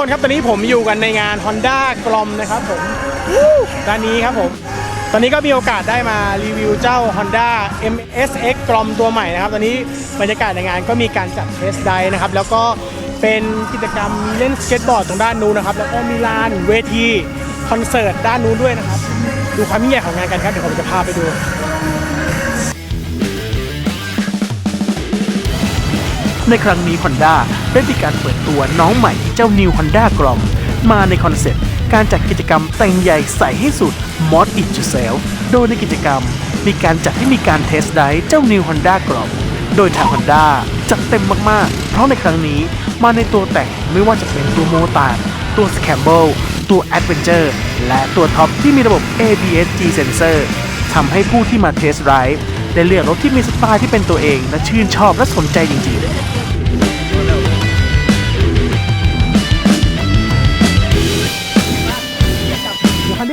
คนครับตอนนี้ผมอยู่กันในงาน Honda กลอมนะครับผมด้านนี้ครับผม ตอนนี้ก็มีโอกาสได้มารีวิวเจ้า Honda MSX กลอมตัวใหม่นะครับ ตอนนี้บรรยากาศในงานก็มีการจัดเทสไดนะครับ แล้วก็เป็นกิจกรรมเล่นสเก็ตบอร์ดตรงด้านนู้นนะครับ แล้วก็มีลานเวทีคอนเสิร์ตด้านนู้นด้วยนะครับ ดูความยิ่งใหญ่ของงานกันครับ เดี๋ยวผมจะพาไปดู ในครั้งนี้ Honda ได้มีการเปิดตัวน้องใหม่เจ้า New Honda กลอมมาในคอนเซ็ปต์การจัดกิจกรรมแต่งใหญ่ใส่ให้สุด Mod It Yourself โดยในกิจกรรม มีการจัดให้มีการเทสไดร์เจ้า New Honda กลอมโดยทาง Honda จัดเต็มมากๆ เพราะในครั้งนี้มาในตัวแต่งไม่ว่าจะเป็นตัวโมตารตัว Scramble ตัว Adventure และตัวท็อปที่มีระบบ ABS G Sensor ทำให้ผู้ที่มาเทสไรด์ได้เลือกรถที่มีสไตล์ที่เป็นตัวเอง และชื่นชอบและสนใจจริงๆ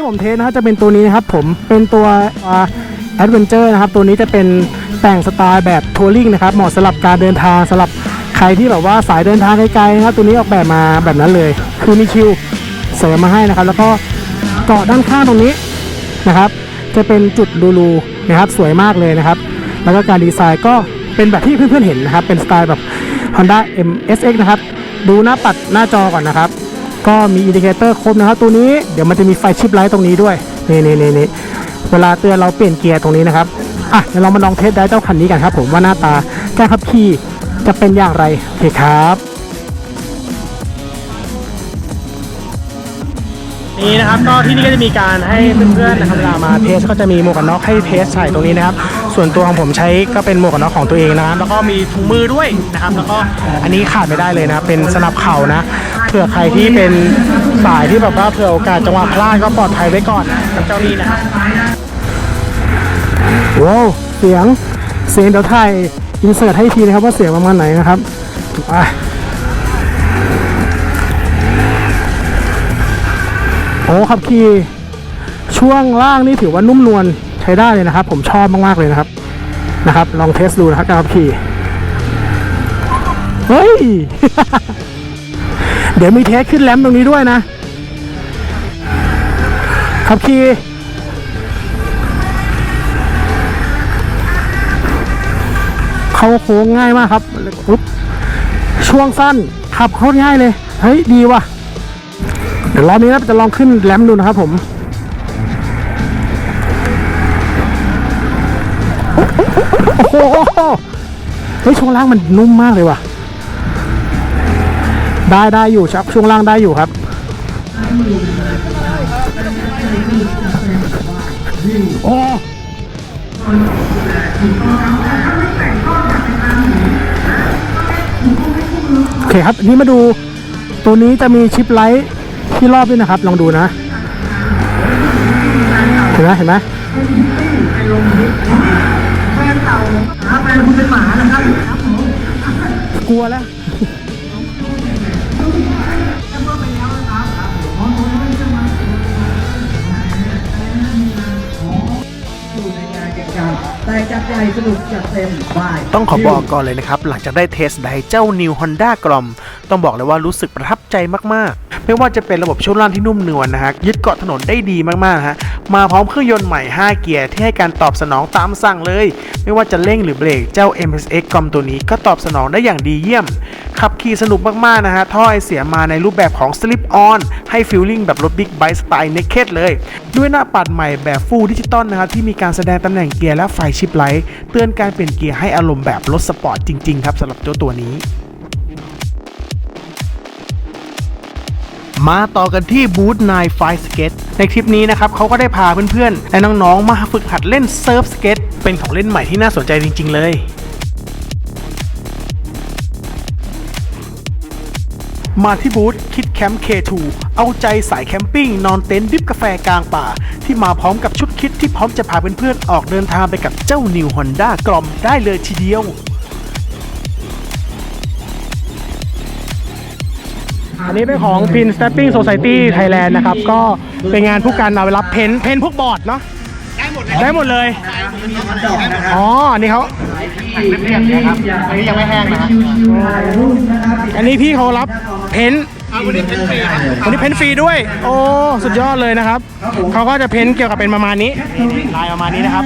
ผมเทสนะครับจะเป็นตัวนี้นะครับผมเป็นตัวแอดเวนเจอร์นะครับตัวนี้จะเป็นแต่งสไตล์แบบทัวริงนะครับเหมาะสำหรับการเดินทางสำหรับใครที่แบบว่าสายเดินทางไกลๆนะครับตัวนี้ออกแบบมาแบบนั้นเลย คือมีคิวเสริมมาให้นะครับ แล้วก็เกาะด้านข้างตรงนี้นะครับ จะเป็นจุดรูๆนะครับสวยมากเลยนะครับ แล้วก็การดีไซน์ก็เป็นแบบที่เพื่อนๆเห็นนะครับ เป็นสไตล์แบบ Honda MSX นะครับ ดูหน้าปัดหน้าจอก่อนนะครับ ก็มีอินดิเคเตอร์ครบนะครับตัวนี้เดี๋ยวมันจะมีไฟชิปไลท์ตรงนี้ด้วยนี่นี่นี่นี่เวลาเตือนเราเปลี่ยนเกียร์ตรงนี้นะครับอะเดี๋ยวเรามาลองเทสได้เจ้าคันนี้กันครับ ผมว่าหน้าตาการขับขี่จะเป็นอย่างไรโอเคครับนี่นะครับก็ที่นี่ก็จะมีการให้เพื่อนๆนะครับเวลามาเทสก็จะมีหมวกกันน็อกให้เทสใส่ตรงนี้นะครับ ส่วนตัวของผมใช้ก็เป็นหมวกกันน็อกของตัวเองนะครับแล้วก็มีถุงมือด้วยนะครับ แล้วก็อันนี้ขาดไม่ได้เลยนะเป็นสนับเข่านะเผื่อใครที่เป็นสายที่แบบว่าเผื่อโอกาสจังหวะพลาดก็ปลอดภัยไว้ก่อนกับเจ้านี้นะครับว้าวเสียงเสียงเดี๋ยวถ่ายอินเสิร์ตให้ทีนะครับว่าเสียงประมาณไหนนะครับโอ้ขับขี่ช่วงล่างนี่ถือว่านุ่มนวลใช้ได้เลยนะครับ ผมชอบมากๆเลยนะครับนะครับ ลองเทสดูนะครับการขับขี่เฮ้ย เดี๋ยวมีเทสขึ้นแรมตรงนี้ด้วยนะ ขับขี่เข้าโค้งง่ายมากครับปุ๊บช่วงสั้นขับโคตรง่ายเลย เฮ้ย ดีว่ะ เดี๋ยวรอบนี้นะจะลองขึ้นแรมดูนะครับผมโอ้โหเฮ้ยช่วงล่างมันนุ่มมากเลยว่ะ ได้ได้อยู่ชักช่วงล่างได้อยู่ครับ โอ้โอเคครับนนี้มาดูตัวนี้จะมีชิปไลท์ที่รอบด้วยนะครับ ลองดูนะ เห็นไหมเห็นไหมกลัวแล้ว แต่จัดใหญ่สนุกจัดเต็มบ่าย ต้องขอบอกก่อนเลยนะครับ หลังจากได้เทสไดเจ้า New Honda กลอม ต้องบอกเลยว่ารู้สึกประทับใจมากๆ ไม่ว่าจะเป็นระบบช่วงล่างที่นุ่มนวลนะฮะยึดเกาะถนนได้ดีมากๆฮะ มาพร้อมเครื่องยนต์ใหม่ 5 เกียร์ที่ให้การตอบสนองตามสั่งเลย ไม่ว่าจะเร่งหรือเบรกเจ้า MSX กอมตัวนี้ก็ตอบสนองได้อย่างดีเยี่ยม ขับขี่สนุกมากๆนะฮะท่อไอเสียมาในรูปแบบของ Slip On ให้ฟีลลิ่งแบบรถบิ๊กไบค์สไตล์ Naked เลย ด้วยหน้าปัดใหม่แบบฟูลดิจิตอลนะครับที่มีการแสดงตำแหน่งเกียร์และไฟชิปไลท์เตือนการเปลี่ยนเกียร์ให้อารมณ์แบบรถสปอร์ตจริงๆครับสำหรับเจ้าตัวนี้ มาต่อกันที่บูธนายไฟสเก็ตในคลิปนี้นะครับเขาก็ได้พาเพื่อนๆ และน้องๆ มาฝึกหัดเล่นเซิร์ฟสเก็ตเป็นของเล่นใหม่ที่น่าสนใจจริง ๆ เลยมาที่บูธคิดแคมป์ K2 เอาใจสายแคมปิ้ง นอนเต็นท์ดิบกาแฟกลางป่า ที่มาพร้อมกับชุดคิดที่พร้อมจะพาเพื่อนๆออกเดินทางไปกับเจ้า New Honda กลอมได้เลยทีเดียว อันนี้เป็นของ Pin Stepping Society Thailand นะครับ ก็เป็นงานผู้การเอาไปรับเพ้นท์เพ้นท์พวกบอร์ดเนาะได้หมดเลย อ๋ออันนี้เขาอันนี้ยังไม่แห้งนะอันนี้พี่เขารับเพ้นท์ วันนี้เพ้นฟรีวันนี้เพ้นฟรีด้วย โอ้ สุดยอดเลยนะครับ เขาก็จะเพ้นเกี่ยวกับเป็นประมาณนี้นี่ลายประมาณนี้นะครับ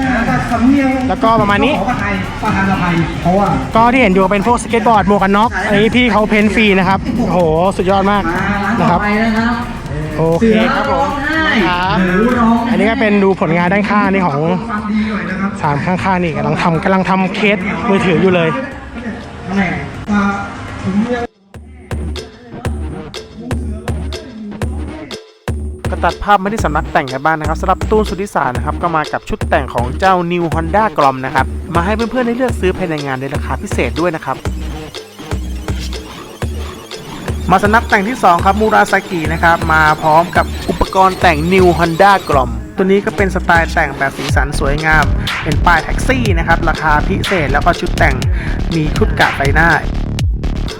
แล้วก็ประมาณนี้ ขอประทานประทานอภัยเพราะว่าก็ที่เห็นอยู่เป็นพวกสเก็ตบอร์ดหมวกกันน็อก อันนี้พี่เขาเพ้นฟรีนะครับ โอ้โห สุดยอดมากมาร้านนะคต่อรับ ไปนะครับโอเคครับผมครับ หรือร้องอันนี้ก็เป็นดูผลงานด้านข้างนี่ของฟังดีหน่อยนะครับสามข้างๆนี่กำลังทำกำลังทำเคสมือถืออยู่เลย แหม่มาผมเรียก ตัดภาพมาที่สำนักแต่งกันบ้างนะครับสำหรับตูนสุธิสารนะครับก็มากับชุดแต่งของเจ้า New Honda กลอมนะครับมาให้เพื่อนๆได้เลือกซื้อภายในงานในราคาพิเศษด้วยนะครับมาสำนักแต่งที่ 2 ครับมูราซากินะครับมาพร้อมกับอุปกรณ์แต่ง New Honda กลอม ตัวนี้ก็เป็นสไตล์แต่งแบบสีสันสวยงาม เป็นป้ายแท็กซี่นะครับราคาพิเศษแล้วก็ชุดแต่งมีชุดกะไฟหน้า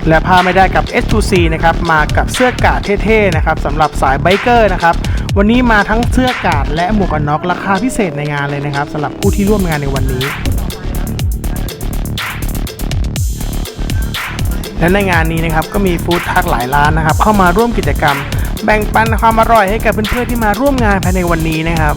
และพลาดไม่ได้กับ S2C นะครับมากับเสื้อกาดเท่ๆนะครับสำหรับสายไบเกอร์นะครับวันนี้มาทั้งเสื้อกาดและหมวกกันน็อกราคาพิเศษในงานเลยนะครับสำหรับผู้ที่ร่วมงานในวันนี้และในงานนี้นะครับก็มีฟู้ดทักหลายร้านนะครับเข้ามาร่วมกิจกรรม แบ่งปันความอร่อยให้กับเพื่อนๆที่มาร่วมงานภายในวันนี้นะครับ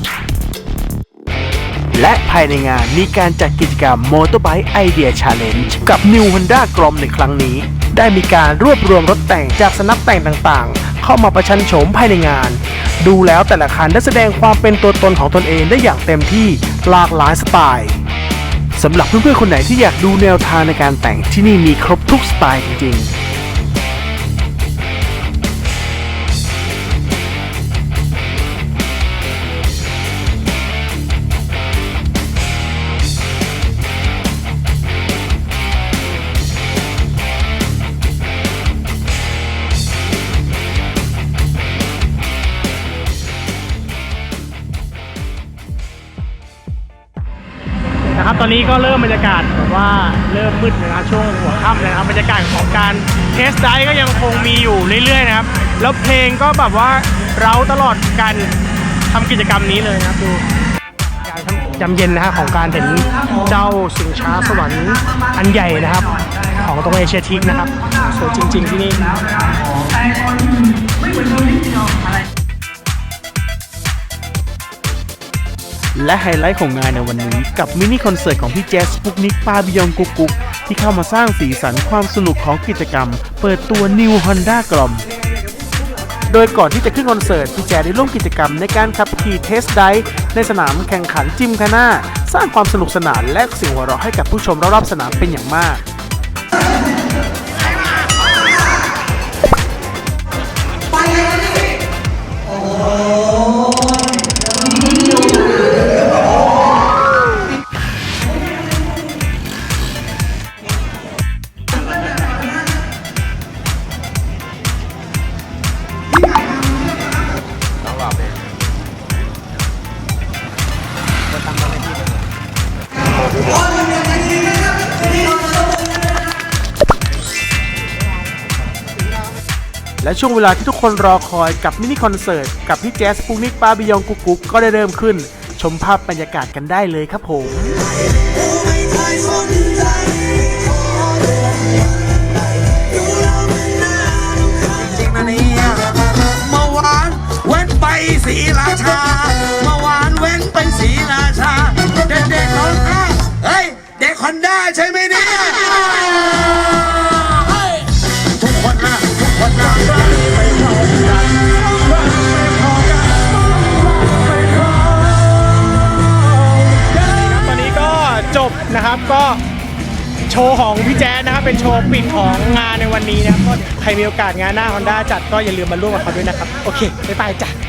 และภายในงานมีการจัดกิจกรรม Motorbike Idea Challenge กับ New Honda กรมในครั้งนี้ ได้มีการรวบรวมรถแต่งจากสนับแต่งต่างๆ เข้ามาประชันโฉมภายในงาน ดูแล้วแต่ละคันได้แสดงความเป็นตัวตนของตนเองได้อย่างเต็มที่หลากหลายสไตล์สำหรับเพื่อนๆคนไหนที่อยากดูแนวทางในการแต่งที่นี่มีครบทุกสไตล์จริงๆ อนนี้ก็เริ่มบรรยากาศแบบว่าเริ่มมืดนะครับช่วงหัวค่ำเลยนะครับบรรยากาศของการเทสไดก็ยังคงมีอยู่เรื่อยๆนะครับ แล้วเพลงก็แบบว่าเราตลอดการทำกิจกรรมนี้เลยนะครับดูการทำยำเย็นนะฮะของการเห็นเจ้าสิงช้าสวรรค์อันใหญ่นะครับ ของตรงเอเชียทิกนะครับสวยจริง ๆ ที่นี่ และไฮไลท์ของงานในวันนี้ กับมินิคอนเสิร์ตของพี่แจ๊สปุกนิกปาบิยองกุกกุกที่เข้ามาสร้างสีสันความสนุกของกิจกรรม เปิดตัว New Honda กลอม โดยก่อนที่จะขึ้นคอนเสิร์ตพี่แจ๊ได้ร่วมกิจกรรมในการขับขี่เทสไดในสนามแข่งขันจิมคาน่าสร้างความสนุกสนานและเสียงหัวเราะให้กับผู้ชมรอบๆสนามเป็นอย่างมาก และช่วงเวลาที่ทุกคนรอคอยกับมินิคอนเสิร์ต กับพี่แจ๊สปูนิกปาบิยองกุ๊กกุ๊กก็ได้เริ่มขึ้น ชมภาพบรรยากาศกันได้เลยครับผม นะครับก็โชว์ของพี่แจ๊ดนะครับเป็นโชว์ปิดของงานในวันนี้นะครับก็ใครมีโอกาสงานหน้าฮอนด้าจัดก็อย่าลืมมาร่วมกับเขาด้วยนะครับ โอเคบ๊ายบายจ้ะ